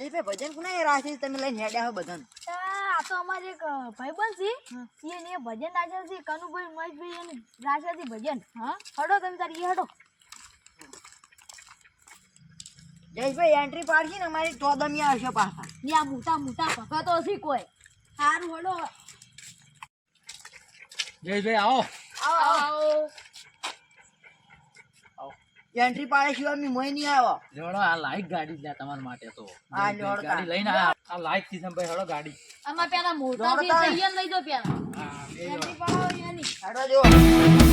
એ ભજન કોના રાખી તમે લઈને હેડ્યા હો બધાને. આ તો અમારે એક ભાઈબંધ છે. એને ભજન રાજા છે કનુભાઈ મહેશભાઈ એને રાજા છે ભજન. હા? હડો તમે તારી એ હડો. જયેશભાઈ એન્ટ્રી પાડશે ને અમારી ચોદમિયા હશે પાછા. ત્યાં આ મોટા મોટા ભગતો છે કોઈ. સારું હડો. જયેશભાઈ આવો આવો. એન્ટ્રી પાડે સિવાય મી મોય નહીં આવ્યો જોડો આ લાઈક ગાડી જ લ્યા તમારા માટે તો. આ જોડો ગાડી લઈને આ આ લાઈકથી ભાઈ હળો ગાડી. આમાં પેલા મોટા થી. લઈ દો પેલા. એન્ટ્રી પડાવો એની હેડો જો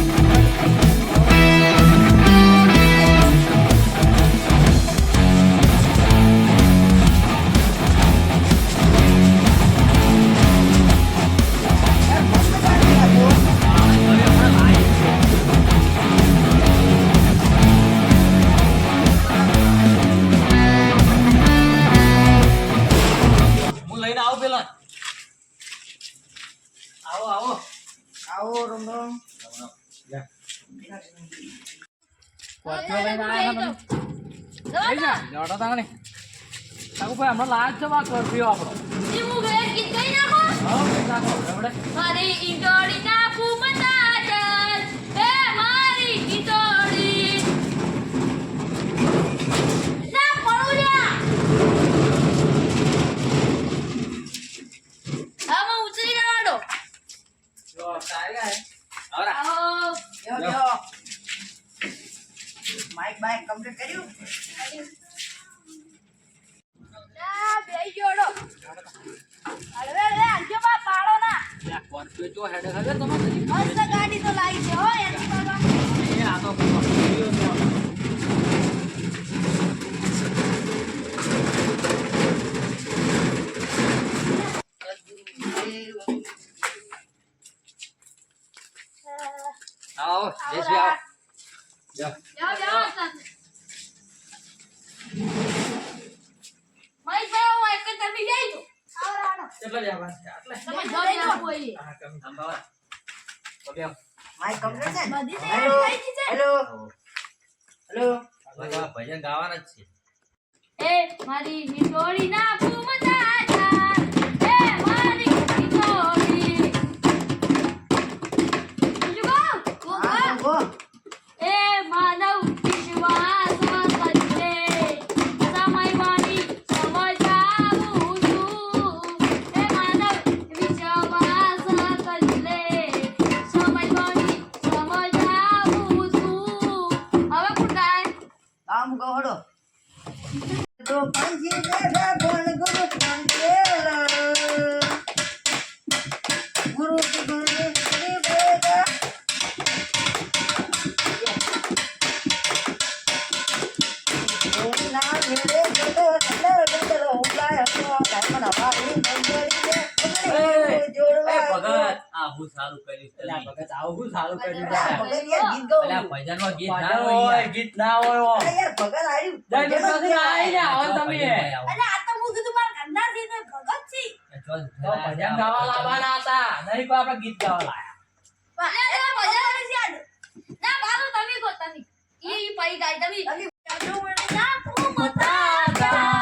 લાજ છે વાત કરજો આપણો ઈ હું ઘરે ગીત ગાઈ નાખો હા લઈ નાખો રમડે. મારી ઈંટોડી ના ફૂમતા ચાલ હે મારી ઈંટોડી ના પડું લ્યા આમાં ઉતરી જવાડો જો, તારી આય. આવરા. આવો લ્યો, લ્યો. માઈક બાઈક કમ્પ્લીટ કર્યું ના બેહી જોડો હળવે હળવે આજો બા પાડો ના લ્યા, સ્કોર્પિયો ચો હેડે ખબર તમારે? મસ્ત ગાડી તો લાવી છે હો એની બાબા એ આ તો સ્કોર્પિયો છે. આવો જયેશભાઈ આવો જાઓ. જાઓ જાઓ મહેશભાઈ હું એક જ તરફી જઈ છું આવો રાડો કેટલા જવાના છે? આટલા? તમે જોઈ આપો એ હા, કમ- આમ બાવા. માઈક કમ્પ્લીટ છે બધી તૈયારી થઈ ગઈ છે હેલો. હેલો ભજન ગાવાના જ છે. એ મારી હિંડોળી ના ફૂમતા ભગત આવું સારું કર્યું ભગત આવું સારું કર્યું ભગત યાર ગીત ભજન ના હોય, ગીત ના હોય યાર ભગત આર્યું. જય ભજન જ ભગત આઈ ને આવો તમે. આવો. અરે આ તો હું કીધું મારા ઘરના છે તો ભગત છે. તો ભજન ગાવા લાવવાના હતા. નહીં કોઈ આપણે ગીત ગાવા લાયા. ભજન વાળી છે. ના બાબુ તમે કહો તમે. ઈ પઈ ગાય તમે. ના ફૂમતા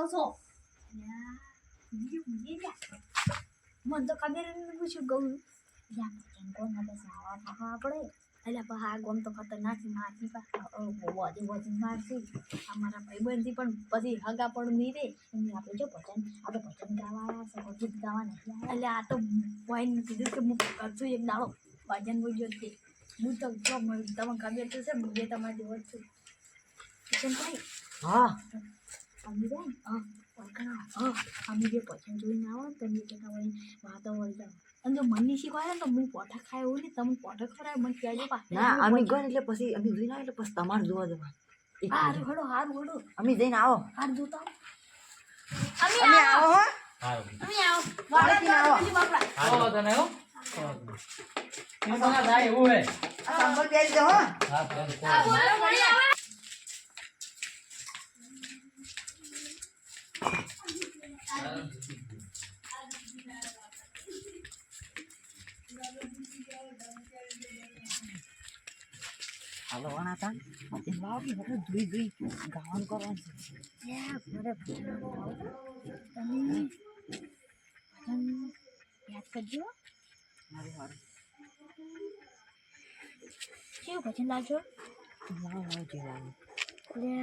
કરો છો? મને તો ખબર નથી પૂછ્યું ગૌ. આપણે એટલે પણ આ ગોમ તો ખતરનાક છે મારથી વધી વધી મારશે અમારા ભાઈબંધથી પણ પછી હગા પણ નહીં રે એમને આપણે જો ભજન આપણે ભજન ગાવાના છે ગીત ગાવા નથી એટલે આ તો પોઈન્ટ કીધું કે હું કરશું એક દાડો ભજન બોલ્યો તે હું તો જો મને તમને ખબર તો છે હું જે તમારી જેવો જ છું. કિશનભાઈ હા. અમે જાય ને હા ઓળખાણ હા અમે જે ભજન જોઈને આવો ને તમે કહેતા હોય વાતો વળી જાઓ અને જો મનની શીખવાય ને તો હું પોઠા ખાય એવું નહીં તમે પોઠા ખવડાવે મને કહેજો પા ના અમે ગયો એટલે પછી અમે જોઈને આવ્યા એટલે પછી તમારે જોવા જવા હારું હડો હારું હડો. અમે જઈને આવો. હાર જોતા અમે આવો અમે આવો. વાળાથી આવો. આવો તને હો એવું હે. સંભળ દો હો. હા તો આ બોલો મળી આવે હાલો વાણા તા એ લાવ કે હવે ધોઈ ધોઈ ગાવાનું કરવાનું છે યા મારે ભજન ગાઓ. તમે ભજન યાદ કરજો મારે હારું કેવું ભજન લાવજો લાવ લાવ જેવાનું એટલે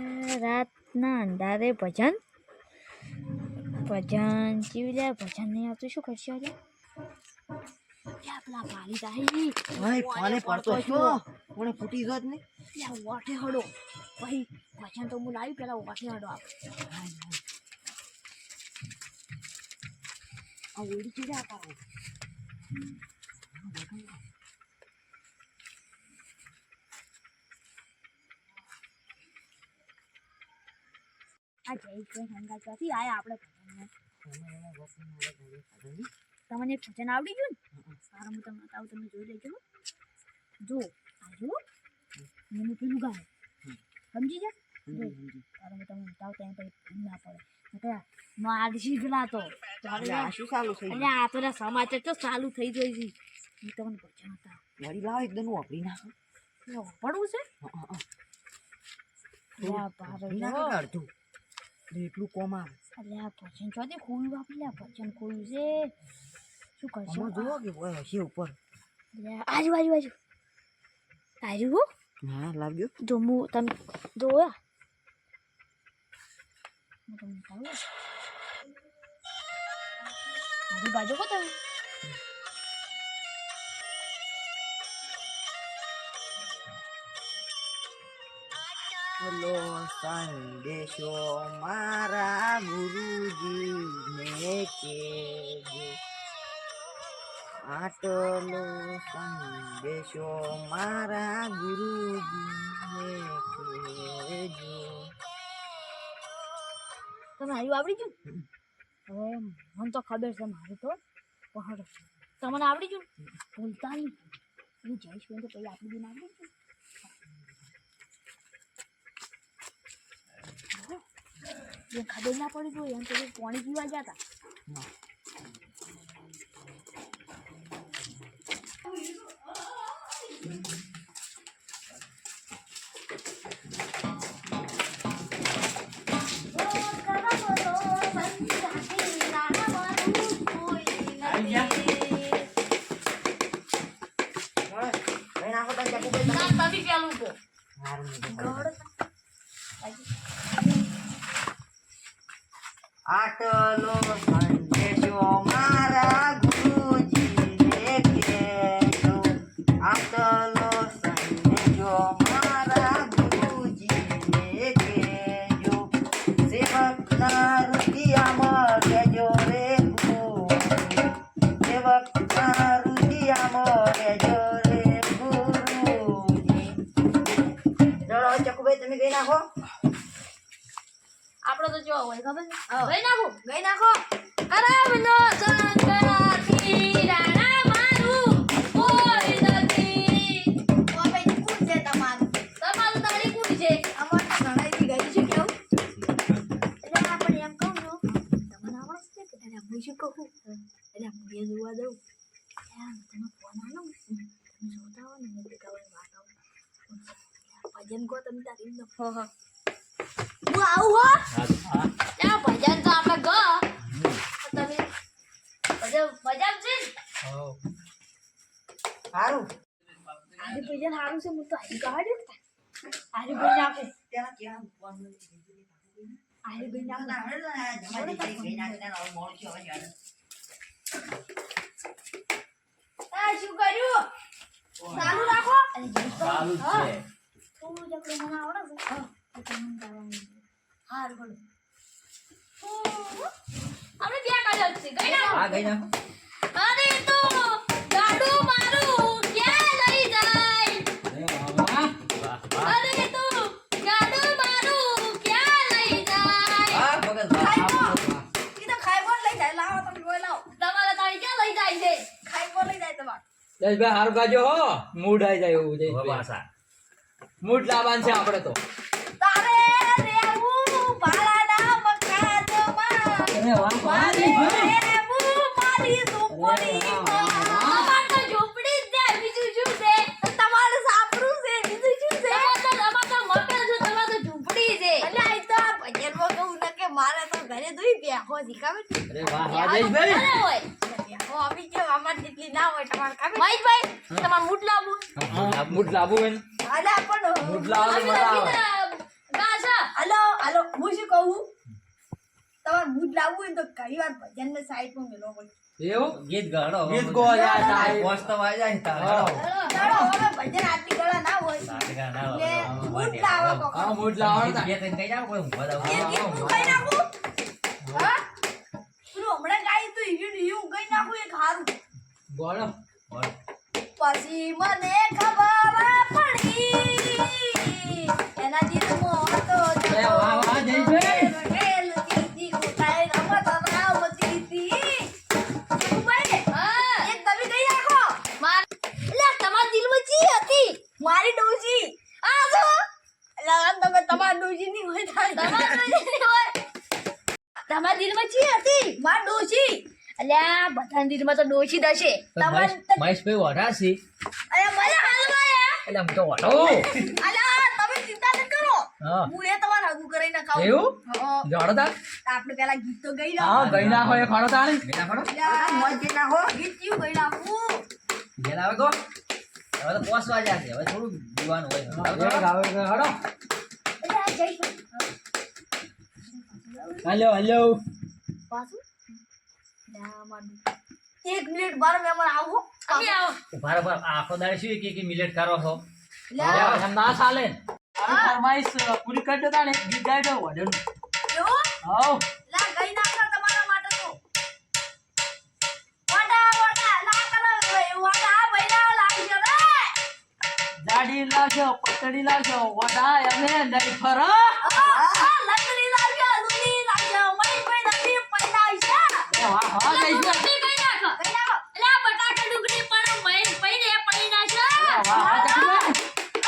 રાતના અંધારે ભજન ભજન કેવી જાય ભજન નહીં આવતું શું કરશે આજે? પેલા પાલી તાહી ભાઈ ફોને પડતો છો. કોણે ફૂટી જોત ને યા વાટે હડો. ભાઈ ભજન તો હું લાવી પેલા વાઠે હડો આપ. આ ઓડી ચીડા પાડો આ જય કઈ હંગા ચોથી આયા આપણે. તમને ભજન આવડી ગયું ને? સારું હું તમને બતાવું તમે જોઈ લેજો જો આજો મને પેલું ગાય? સમજી સારું હું તમને બતાવું ત્યાં પછી ના પડે. માર શીખલા તો. શું ચાલુ થઈ એટલે આ પેલા સમાચાર તો ચાલુ થઈ જાય છે. હું તમને ભજન હતા. વળી લાવ એકદમ વાપરી નાખો. પડવું છે? એટલું કોમ આવે. એટલે આ ભજન ચોથી ખોયું બાપી લે ભજન ખોયું છે શું કરશો આમાં જુઓ કે કોઈ હશે ઉપર એટલે આજુ બાજુ બાજુ આજુ હો હા લાગ્યો જો હું તમે જો આ. હું તમને બતાવું. આટલો સંદેશો મારા ગુરુજી ને કેજો તમે આવ્યું આવડી ગયું? હવે મને તો ખબર છે મારું તો પહાડ તમને આવડી ગયું? બોલતા નહીં હું જઈશ તો પછી આપણી બી આવડી ગયું. ખબર ના પડી ગયું એમ તો પાણી પીવા ગયા હતા નાખો તો. નહીં તો ગોળ આટલો સંદેશો મારા ગઈ નાખો ગઈ નાખો કરમનો સંક્રાંતિ રાણા મારું કોઈ નથી ઓ ભાઈ કોણ છે તમારું તમારું તારી કોણ છે અમાર તો ગઈ છે કેવું એટલે આપણે એમ કહું છું તમને આવડે છે કે તને હું શું કહું એટલે હું એ જોવા દઉં તમે ફોન તમે જોતા હો ને મેં વાત આવું ભજન કહો તમે તારી ન હો હો હું આવું હો ત્યાં ભજન તો આપણે ગ તમે ભજન ભજન છે. સારું આજે ભજન સારું છે હું તો આજે ગાડ્યું આજે ભજન આપે ત્યાં મૂકવાનું? આજે ભજન આપે તો શું કર્યું સારું રાખો તો હા. છે થોડું મને આવડે છે હાર ગાજો હો. મૂડ આવી જાય એવું છે. મૂડ લાવવાનું છે આપણે તો. મૂડ લાવવું હોય ને અલ્યા, પણ મૂડ લાવો તો મજા આવે હાલો હાલો હું શું કહું? તમારે લાવવું હોય તો ઘણી વાર ભજન ને સાઈડ પર મેલો પડે એવું? ગીત ગાડો ગીત ગો જાય સાહેબ. પોસ્ટ તો વાઈ જાય તારે. ચાલો હવે ભજન આટલી ગળા ના હોય. એટલે. બૂટ લાવો. હા મૂડ ગીત બે ત્રણ કહી જાઓ, કોઈ જાવ. એ ગીત હું નાખું? હા પેલું હમણાં ગાયું તું ઈયું ને ઈયું નાખું? એક હારું. ગોળો પછી મને ખબર પડી એના દિલમાં હતો અરે વાહ વાહ જયેશભાઈ. રંગેલ ચીતી કુટાઈ તમે તમારા મારી ડોશી. આ જો. આમ તમે ની હોય. તમારા દિલમાં ચી હતી? મારી ડોશી. અલ્યા બધાના દિલમાં તો ડોશી દશે હશે. તમારા તો- મહેશભાઈ વઢાશી. અરે મને હાલવાયા. એટલે આમ તો વઢો. અલ્યા ન કરો હા. હું એ તમારે હગું કરીને ખાવું એવું? જોડો આપણે પેલા ગીત તો ગઈ હા ગઈ ખાડો ને. મોજ ગીત કયું ગઈ આવે કહો. હવે તો વાગ્યા છે. હવે થોડું હોય. ગાવે ગાવે હાડો. એટલે આ જઈશું હાલ્યો હાલ્યો પાછું? ના મારું. એક મિનિટ બાર મહેમાન આવો. અમે આવો ઊભા રહો, ઊભા રહો. આ આખો દાડે શું એક એક મિનિટ કરો છો? ના ચાલે. આવી ફરમાઈશ પૂરી કરી દો તાણે ગીત ગાઈ દો વડન હાઉ. લા ગઈ નાખો તમારા માટે તો. વાડા વાડા લા કરો વાડા ભૈલા લાગજો રે દાઢી લાવજો પતડી લાગ્યો વડા એમને નહીં ફર લકડી લાગજો દૂધી લાગજો મય કોઈ નથી પૈસા છે વાહ વાહ જઈશું ગઈ નાખો ગઈ નાખો એટલે બટાકા ડુંગળી પણ મય પૈને પૈ નાખો વાહ વાહ જગુભાઈ.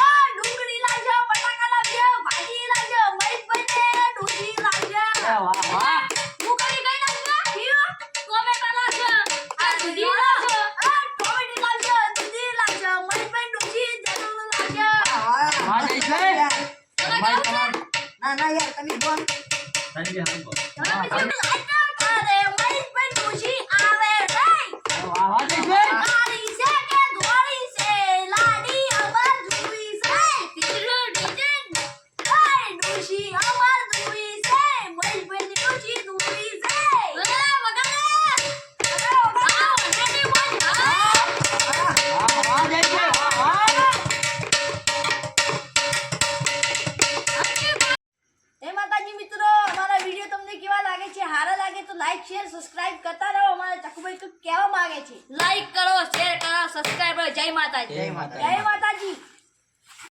આ ડુંગળી લાગજો બટાકા લાગજો ભાજી લાગજો મય પૈને દૂધી લાગજો વાહ વાહ હું કરી ગઈ નાખો હીરો ટોમેટો લાગજો આ દૂધી લાગજો આ ટોમેટો લાગજો દૂધી લાગજો મય પૈ દૂધી જરૂર લાગજો વાહ જઈશું તમારી તમારી ના ના યાર તમે બોલ તારી બી હારું કહો. તમે બીજું લાગજો